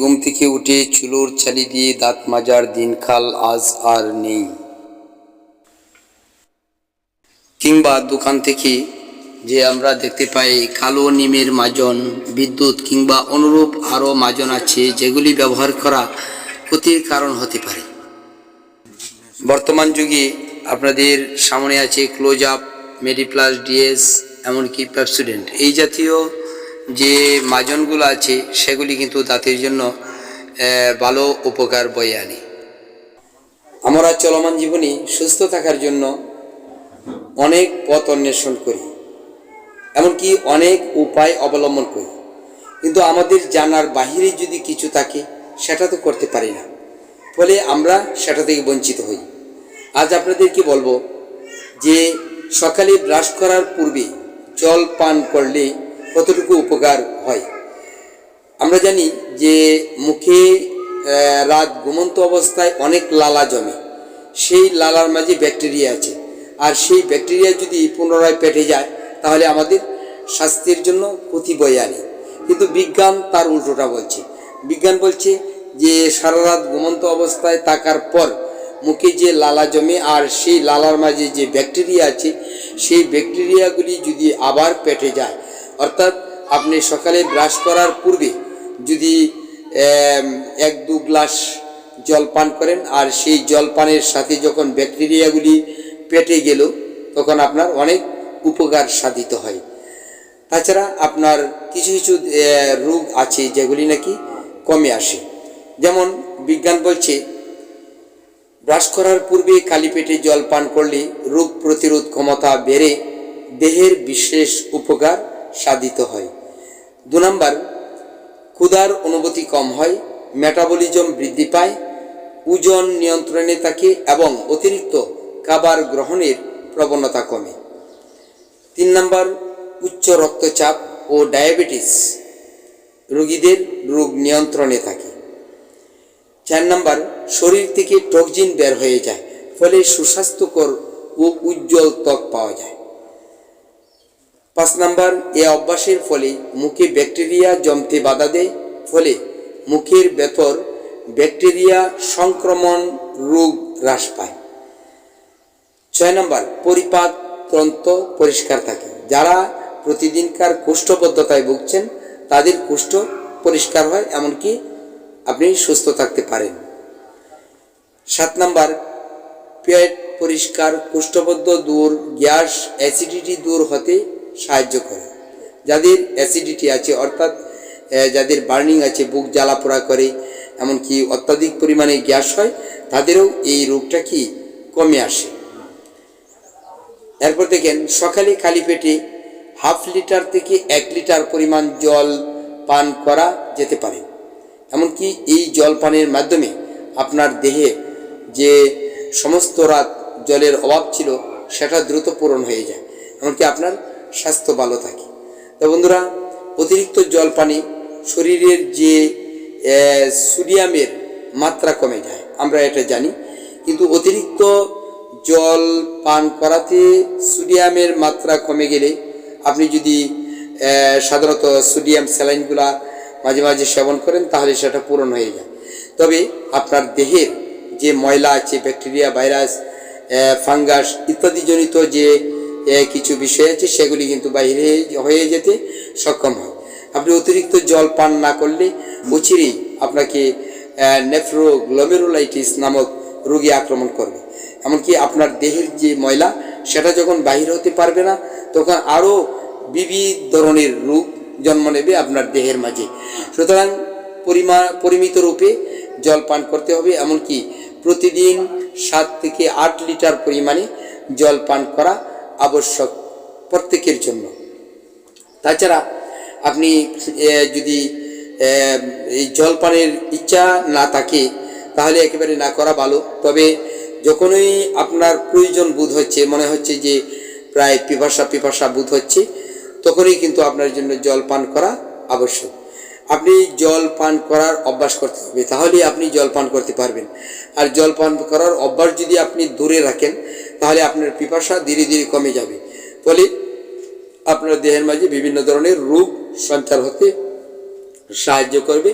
ঘুম থেকে উঠে চুলোর ছালি দিয়ে দাঁত মাজার দিনকাল আজ আর নেই। কিংবা দোকান থেকে যে আমরা দেখতে পাই কালো নিমের মাজন, বিদ্যুৎ কিংবা অনুরূপ আরও মাজন আছে যেগুলি ব্যবহার করা ক্ষতির কারণ হতে পারে। বর্তমান যুগে আপনাদের সামনে আছে ক্লোজ আপ, মেডিপ্লাস, ডিএস, এমনকি পেপসুডেন্ট। এই জাতীয় যে মাজনগুলো আছে, সেগুলি কিন্তু দাঁতের জন্য ভালো উপকার বয়ে আনে। আমরা চলমান জীবনে সুস্থ থাকার জন্য অনেক পথ অন্বেষণ করি, এমনকি অনেক উপায় অবলম্বন করি। কিন্তু আমাদের জানার বাহিরে যদি কিছু থাকে, সেটা তো করতে পারি না। ফলে আমরা সেটা থেকে বঞ্চিত হই। আজ আপনাদেরকে বলব যে, সকালে ব্রাশ করার পূর্বে জল পান করলে কতটুকু উপকার হয়। আমরা জানি যে মুখে রাত ঘুমন্ত অবস্থায় অনেক লালা জমে। সেই লালার মাঝে ব্যাকটেরিয়া আছে। আর সেই ব্যাকটেরিয়া যদি পুনরায় পেটে যায়, তাহলে আমাদের স্বাস্থ্যের জন্য ক্ষতি বয়ে আনে। কিন্তু বিজ্ঞান তার উল্টোটা বলছে। বিজ্ঞান বলছে যে সারা রাত ঘুমন্ত অবস্থায় থাকার পর মুখে যে লালা জমে আর সেই লালার মাঝে যে ব্যাকটেরিয়া আছে, সেই ব্যাকটেরিয়াগুলি যদি আবার পেটে যায় অর্থাৎ আপনি সকালে ব্রাশ করার পূর্বে যদি এক দু গ্লাস জল পান করেন, আর সেই জল পানের সাথে যখন ব্যাকটেরিয়াগুলি পেটে গেল, তখন আপনার অনেক উপকার সাধিত হয়। তাছাড়া আপনার কিছু কিছু রোগ আছে যেগুলি নাকি কমে আসে। যেমন বিজ্ঞান বলছে, ব্রাশ করার পূর্বে খালি পেটে জল পান করলে রোগ প্রতিরোধ ক্ষমতা বেড়ে, দেহের বিশেষ উপকার সাধিত হয়। দু নম্বর, ক্ষুধার অনুভূতি কম হয় মেটাবলিজম বৃদ্ধি পায়, ওজন নিয়ন্ত্রণে থাকে এবং অতিরিক্ত খাবার গ্রহণের প্রবণতা কমে। তিন নম্বর, উচ্চ রক্তচাপ ও ডায়াবেটিস রোগীদের রোগ নিয়ন্ত্রণে থাকে। চার নম্বর, শরীর থেকে টক্সিন বের হয়ে যায়, ফলে সুস্বাস্থ্যকর ও উজ্জ্বল ত্বক পাওয়া যায়। পাঁচ নম্বর, এ অভ্যাসের ফলে মুখে ব্যাকটেরিয়া জমতে বাধা দেয়। ফলে মুখের ভেতর ব্যাকটেরিয়া সংক্রমণ রোগ হ্রাস পায়। ছয় নম্বর, পরিপাক তন্ত্র পরিষ্কার থাকে। যারা প্রতিদিনকার কুষ্ঠবদ্ধতায় ভুগছেন, তাদের কুষ্ঠ পরিষ্কার হয়, এমনকি আপনি সুস্থ থাকতে পারেন। সাত নাম্বার, পেট পরিষ্কার, কুষ্ঠবদ্ধ দূর, গ্যাস অ্যাসিডিটি দূর হতে সাহায্য করে। যাদের অ্যাসিডিটি আছে, অর্থাৎ যাদের বার্নিং আছে, বুক জ্বালাপোড়া করে, এমনকি অত্যাধিক পরিমাণে গ্যাস হয়, তাদেরও এই রোগটা কি কমে আসে। এরপর দেখেন, সকালে খালি পেটে হাফ লিটার থেকে এক লিটার পরিমাণ জল পান করা যেতে পারে। এমনকি এই জল পানের মাধ্যমে আপনার দেহে যে সমস্ত রাত জলের অভাব ছিল, সেটা দ্রুত পূরণ হয়ে যায়। এমনকি আপনার স্বাস্থ্য ভালো থাকে। তো বন্ধুরা, অতিরিক্ত জল পানি শরীরের যে সোডিয়ামের মাত্রা কমে যায়, আমরা এটা জানি। কিন্তু অতিরিক্ত জল পান করাতে সোডিয়ামের মাত্রা কমে গেলে আপনি যদি সাধারণত সোডিয়াম স্যালাইনগুলা মাঝে মাঝে সেবন করেন, তাহলে সেটা পূরণ হয়ে যায়। তবে আপনার দেহের যে ময়লা আছে, ব্যাকটেরিয়া, ভাইরাস ফাঙ্গাস ইত্যাদি জনিত যে কিছু বিষয় আছে, সেগুলি কিন্তু বাইরে হয়ে যেতে সক্ষম হয়। আপনি অতিরিক্ত জল পান না করলে অচিরেই আপনাকে নেফ্রোগ্লোমেরোলাইটিস নামক রোগী আক্রমণ করবে। এমনকি আপনার দেহের যে ময়লা, সেটা যখন বাহির হতে পারবে না, তখন আরও বিবিধ ধরনের রোগ জন্ম নেবে আপনার দেহের মাঝে। সুতরাং পরিমা, পরিমিত রূপে জল পান করতে হবে। এমনকি প্রতিদিন সাত থেকে আট লিটার পরিমাণে জল পান করা আবশ্যক প্রত্যেকের জন্য। তাছাড়া আপনি যদি এই জলপানের ইচ্ছা না থাকে, তাহলে একেবারে না করা ভালো। তবে যখনই আপনার প্রয়োজন বোধ হচ্ছে, মনে হচ্ছে যে প্রায় পিপাসা পিপাসা বোধ হচ্ছে, তখনই কিন্তু আপনার জন্য জল পান করা আবশ্যক। আপনি জল পান করার অভ্যাস করতে হবে তাহলে আপনি জল পান করতে পারবেন। আর জল পান করার অভ্যাস যদি আপনি দূরে রাখেন, তাহলে আপনার পিপাসা ধীরে ধীরে কমে যাবে। ফলে আপনার দেহের মাঝে বিভিন্ন ধরনের রোগ সঞ্চার হতে সাহায্য করবে।